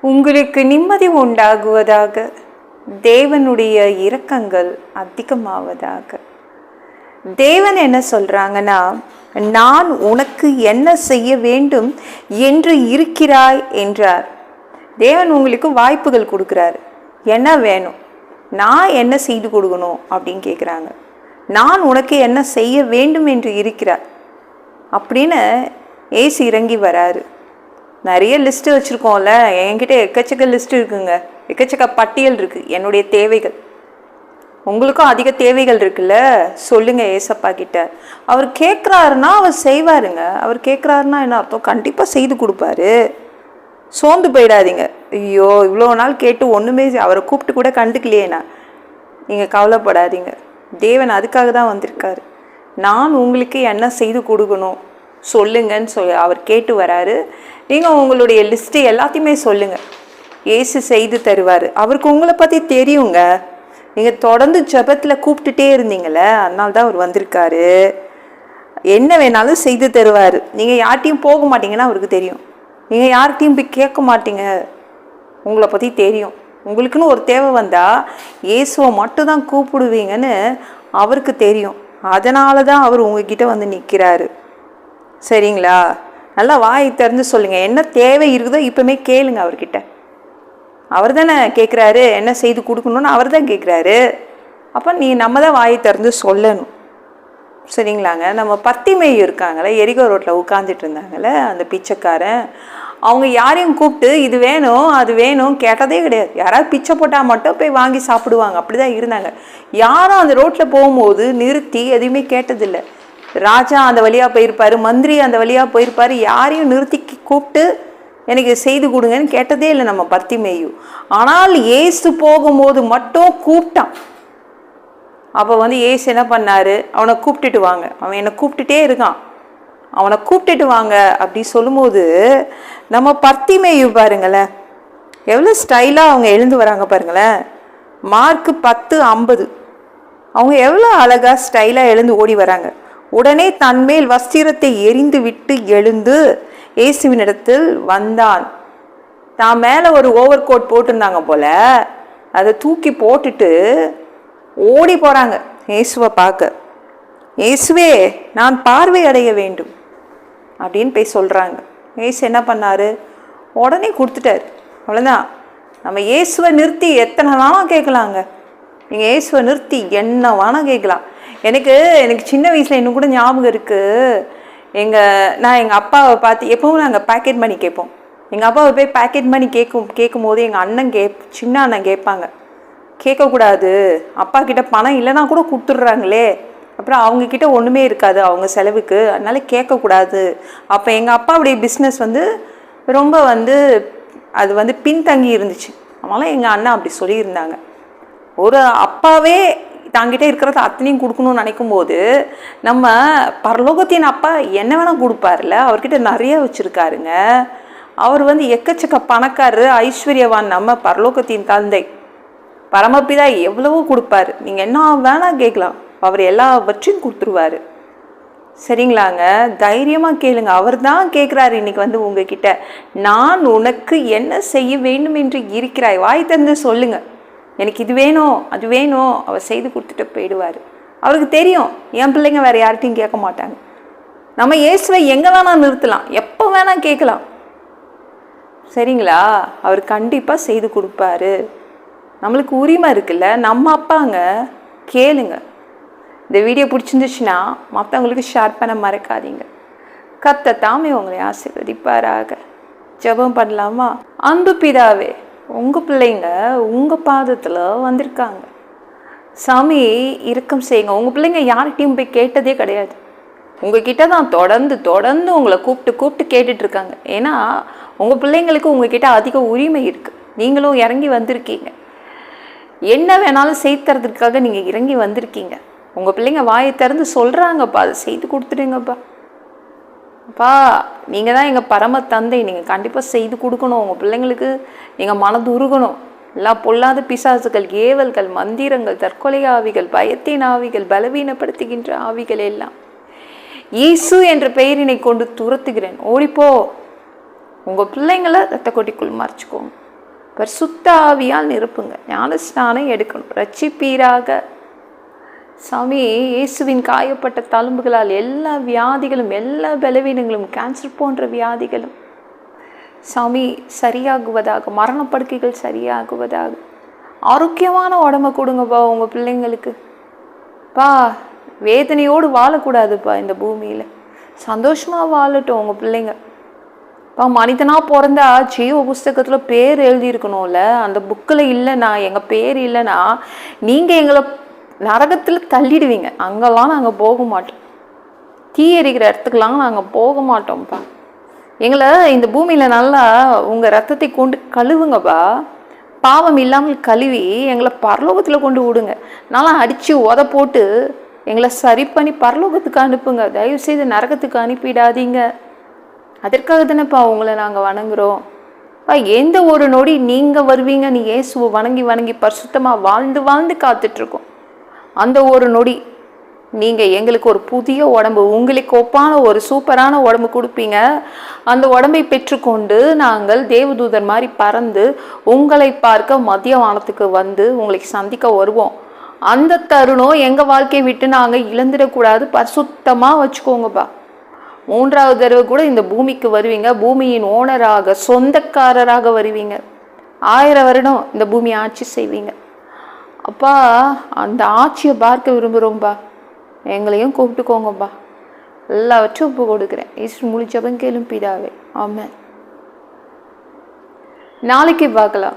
உங்களுக்கு நிம்மதி உண்டாகுவதாக. தேவனுடைய இரக்கங்கள் அதிகமாவதாக. தேவன் என்ன சொல்கிறாங்கன்னா நான் உனக்கு என்ன செய்ய வேண்டும் என்று இருக்கிறாய் என்றார். தேவன் உங்களுக்கு வாய்ப்புகள் கொடுக்குறாரு. என்ன வேணும்? நான் என்ன செய்து கொடுக்கணும் அப்படின்னு கேட்குறாங்க நான் உனக்கு என்ன செய்ய வேண்டும் என்று இருக்கிறார். அப்படின்னு ஏசு இறங்கி வராரு. நிறைய லிஸ்ட்டு வச்சுருக்கோம்ல. என்கிட்ட எக்கச்சக்க லிஸ்ட் இருக்குங்க. எக்கச்சக்க பட்டியல் இருக்குது என்னுடைய தேவைகள். உங்களுக்கும் அதிக தேவைகள் இருக்குல்ல? சொல்லுங்க ஏசப்பா கிட்ட. அவர் கேட்குறாருன்னா அவர் செய்வாருங்க. அவர் கேட்குறாருன்னா என்ன அர்த்தம்? கண்டிப்பாக செய்து கொடுப்பாரு. சோர்ந்து போயிடாதீங்க. ஐயோ இவ்வளோ நாள் கேட்டு ஒன்றுமே அவரை கூப்பிட்டு கூட கண்டுக்கலையேண்ணா நீங்கள் கவலைப்படாதீங்க. தேவன் அதுக்காக தான் வந்திருக்காரு. நான் உங்களுக்கு என்ன செய்து கொடுக்கணும்? சொல்லுங்கன்னு சொல்லி அவர் கேட்டு வராரு. நீங்கள் உங்களுடைய லிஸ்ட்டு எல்லாத்தையுமே சொல்லுங்கள் ஏசு செய்து தருவார். அவருக்கு உங்களை பற்றி தெரியுங்க. நீங்கள் தொடர்ந்து ஜெபத்தில் கூப்பிட்டுட்டே இருந்தீங்களே அதனால தான் அவர் வந்திருக்காரு. என்ன வேணாலும் செய்து தருவார். நீங்கள் யார்கிட்டையும் போக மாட்டீங்கன்னா அவருக்கு தெரியும். நீங்கள் யார்கிட்டையும் போய் கேட்க மாட்டீங்க. உங்களை பற்றி தெரியும். உங்களுக்குன்னு ஒரு தேவை வந்தால் இயேசுவை மட்டும் தான் கூப்பிடுவீங்கன்னு அவருக்கு தெரியும். அதனால தான் அவர் உங்ககிட்ட வந்து நிற்கிறாரு சரிங்களா? நல்லா வாயை திறந்து சொல்லுங்கள் என்ன தேவை இருக்குதோ இப்போமே கேளுங்க அவர்கிட்ட. அவர் தானே கேட்குறாரு என்ன செய்து கொடுக்கணும்னு அவர் தான் கேட்குறாரு அப்போ நீ நம்ம தான் வாயை திறந்து சொல்லணும். சரிங்களாங்க? நம்ம பத்திமை இருக்காங்களே எரிகோ ரோட்டில் உட்காந்துட்டு இருந்தாங்களே அந்த பிச்சைக்காரன். அவங்க யாரையும் கூப்பிட்டு இது வேணும் அது வேணும் கேட்டதே கிடையாது. யாராவது பிச்சை போட்டால் மட்டும் போய் வாங்கி சாப்பிடுவாங்க. அப்படி தான் இருந்தாங்க. யாரும் அந்த ரோட்டில் போகும்போது நிறுத்தி எதுவுமே கேட்டதில்லை. ராஜா அந்த வழியாக போயிருப்பாரு மந்திரி அந்த வழியாக போயிருப்பாரு யாரையும் நிறுத்தி கூப்பிட்டு எனக்கு செய்து கொடுங்கன்னு கேட்டதே இல்லை நம்ம பர்த்திமேயு. ஆனால் ஏசு போகும்போது மட்டும் கூப்பிட்டான். அப்போ வந்து ஏசு என்ன பண்ணார்? அவனை கூப்பிட்டுட்டு வாங்க. அவன் என்னை கூப்பிட்டுட்டே இருக்கான். அவனை கூப்பிட்டுட்டு வாங்க அப்படி சொல்லும்போது நம்ம பர்த்திமேயு பாருங்களேன் எவ்வளோ ஸ்டைலாக அவங்க எழுந்து வராங்க பாருங்களேன். மார்க்கு பத்து ஐம்பது. அவங்க எவ்வளோ அழகாக ஸ்டைலாக எழுந்து ஓடி வராங்க. உடனே தன்மேல் வஸ்திரத்தை எரிந்துவிட்டு எழுந்து இயேசுவினிடத்தில் வந்தான். தான் மேலே ஒரு ஓவர் கோட் போட்டிருந்தாங்க போல. அதை தூக்கி போட்டுட்டு ஓடி போகிறாங்க இயேசுவை பார்க்க. இயேசுவே நான் பார்வை அடைய வேண்டும் அப்படின்னு போய் சொல்கிறாங்க இயேசு என்ன பண்ணாரு? உடனே கொடுத்துட்டாரு. அவ்வளோதான் நம்ம இயேசுவை நிறுத்தி எத்தனை வேணால் கேட்கலாங்க. நீங்கள் இயேசுவை நிறுத்தி என்ன வேணால் கேட்கலாம். எனக்கு எனக்கு சின்ன வயசில் இன்னும் கூட ஞாபகம் இருக்குது எங்கள் நான் எங்கள் அப்பாவை பார்த்து எப்பவும் நாங்கள் பேக்கெட் மணி கேட்போம். எங்கள் அப்பாவை போய் பேக்கெட் மணி கேட்கும் கேட்கும் போது எங்கள் அண்ணன் கேப் சின்ன அண்ணன் கேட்பாங்க. கேட்கக்கூடாது. அப்பா கிட்ட பணம் இல்லைன்னா கூட கொடுத்துட்றாங்களே. அப்புறம் அவங்கக்கிட்ட ஒன்றுமே இருக்காது அவங்க செலவுக்கு. அதனால் கேட்கக்கூடாது. அப்போ எங்கள் அப்பாவுடைய பிஸ்னஸ் வந்து ரொம்ப வந்து அது வந்து பின்தங்கி இருந்துச்சு. அதனால் எங்கள் அண்ணன் அப்படி சொல்லியிருந்தாங்க. ஒரு அப்பாவே தாங்கிட்ட இருக்கிறத அத்தனையும் கொடுக்கணும்னு நினைக்கும் போது நம்ம பரலோகத்தின் அப்பா என்ன வேணால் கொடுப்பார்ல அவர்கிட்ட நிறைய வச்சுருக்காருங்க. அவர் வந்து எக்கச்சக்க பணக்காரர் ஐஸ்வர்யவான் நம்ம பரலோகத்தின் தந்தை. பரமபிதா எவ்வளவோ கொடுப்பாரு. நீங்கள் என்ன வேணால் கேட்கலாம். அவர் எல்லாவற்றையும் கொடுத்துருவாரு. சரிங்களாங்க? தைரியமாக கேளுங்க. அவர் தான் கேட்குறாரு இன்னைக்கு வந்து உங்ககிட்ட. நான் உனக்கு என்ன செய்ய வேண்டும் என்று இருக்கிறாய்? வாய் தந்து சொல்லுங்கள் எனக்கு இது வேணும் அது வேணும் அவர் செய்து கொடுத்துட்டு போயிடுவார். அவருக்கு தெரியும் என் பிள்ளைங்க வேறு யார்கிட்டையும் கேட்க மாட்டாங்க. நம்ம இயேசுவை எங்கே வேணால் நிறுத்தலாம் எப்போ வேணால் கேட்கலாம். சரிங்களா? அவர் கண்டிப்பாக செய்து கொடுப்பாரு. நம்மளுக்கு உரிமை இருக்குல்ல நம்ம அப்பாங்க கேளுங்க. இந்த வீடியோ பிடிச்சிருந்துச்சுன்னா மற்றவங்களுக்கு ஷேர் பண்ண மறக்காதீங்க. கத்த தாமே உங்களை ஆசீர்வதிப்பாராக. ஜெபம் பண்ணலாமா? அன்பு பிதாவே உங்கள் பிள்ளைங்க உங்கள் பாதத்தில் வந்திருக்காங்க. சாமி இரக்கம் செய்யுங்க. உங்கள் பிள்ளைங்க யார்கிட்டையும் போய் கேட்டதே கிடையாது. உங்ககிட்ட தான் தொடர்ந்து தொடர்ந்து உங்களை கூப்பிட்டு கூப்பிட்டு கேட்டுட்ருக்காங்க ஏன்னா உங்கள் பிள்ளைங்களுக்கு உங்ககிட்ட அதிக உரிமை இருக்குது நீங்களும் இறங்கி வந்திருக்கீங்க. என்ன வேணாலும் செய்து தரதுக்காக நீங்கள் இறங்கி வந்திருக்கீங்க. உங்கள் பிள்ளைங்க வாயை திறந்து சொல்கிறாங்கப்பா அதை செய்து கொடுத்துடுங்கப்பா. அப்பா நீங்கள் தான் எங்கள் பரம தந்தை. நீங்கள் கண்டிப்பாக செய்து கொடுக்கணும். உங்கள் பிள்ளைங்களுக்கு எங்கள் மனது உருகணும். எல்லா பொல்லாத பிசாசுகள் ஏவல்கள் மந்திரங்கள் தற்கொலை ஆவிகள் பயத்தின் ஆவிகள் பலவீனப்படுத்துகின்ற ஆவிகள் எல்லாம் இயேசு என்ற பெயரினை கொண்டு துரத்துகிறேன். ஓடிப்போ. உங்கள் பிள்ளைங்களை ரத்த கொட்டிக்குள் மறைச்சிக்கோங்க. பரிசுத்த ஆவியால் நிரப்புங்க. ஞானஸ்நானம் எடுக்கணும். ரட்சிப்பீராக. சாமி இயேசுவின் காயப்பட்ட தழும்புகளால் எல்லா வியாதிகளும் எல்லா பலவீனங்களும் கேன்சர் போன்ற வியாதிகளும் சாமி சரியாகுவதாக மரணப்படுக்கைகள் சரியாகுவதாக ஆரோக்கியமான உடம்ப கொடுங்கப்பா உங்கள் பிள்ளைங்களுக்கு. பா வேதனையோடு வாழக்கூடாதுப்பா இந்த பூமியில். சந்தோஷமாக வாழட்டும் உங்கள் பிள்ளைங்க. இப்போ மனிதனாக பிறந்தா ஜீவ புஸ்தகத்தில் பேர் எழுதியிருக்கணும்ல. அந்த புக்கில் இல்லைன்னா எங்கள் பேர் இல்லைன்னா நீங்கள் எங்களை நரகத்தில் தள்ளிடுவீங்க. அங்கெல்லாம் நாங்கள் போக மாட்டோம். தீ எரிக்கிற இடத்துக்கெல்லாம் நாங்கள் போக மாட்டோம்ப்பா. எங்களை இந்த பூமியில் நல்லா உங்கள் ரத்தத்தை கொண்டு கழுவுங்கப்பா. பாவம் இல்லாமல் கழுவி எங்களை பரலோகத்தில் கொண்டு விடுங்க. நல்லா அடித்து உத போட்டு எங்களை சரி பண்ணி பரலோகத்துக்கு அனுப்புங்க. தயவு செய்து நரகத்துக்கு அனுப்பிடாதீங்க. அதற்காக தானேப்பா உங்களை நாங்கள் வணங்குறோம். அப்பா எந்த ஒரு நொடி நீங்கள் வருவீங்க நீ இயேசுவை வணங்கி வணங்கி பரிசுத்தமாக வாழ்ந்து வாழ்ந்து காத்துட்ருக்கோம் அந்த ஒரு நொடி. நீங்கள் எங்களுக்கு ஒரு புதிய உடம்பு உங்களுக்கு ஒப்பான ஒரு சூப்பரான உடம்பு கொடுப்பீங்க. அந்த உடம்பை பெற்றுக்கொண்டு நாங்கள் தேவதூதர் மாதிரி பறந்து உங்களை பார்க்க மதிய வானத்துக்கு வந்து உங்களை சந்திக்க வருவோம். அந்த தருணம் எங்கள் வாழ்க்கையை விட்டு நாங்கள் இழந்துடக்கூடாது. பரிசுத்தமாக வச்சுக்கோங்கப்பா. மூன்றாவது தடவை கூட இந்த பூமிக்கு வருவீங்க. பூமியின் ஓனராக சொந்தக்காரராக வருவீங்க. ஆயிரம் வருடம் இந்த பூமி ஆட்சி செய்வீங்க. அப்பா அந்த ஆட்சியை பார்க்க விரும்புகிறோம்பா எங்களையும் கூப்பிட்டுக்கோங்கப்பா. எல்லாவற்றும் ஒப்பு கொடுக்குறேன். ஈஸ்வர் முழிச்சவன் கேளும் பிதாவே. ஆமாம் நாளைக்கு பார்க்கலாம்.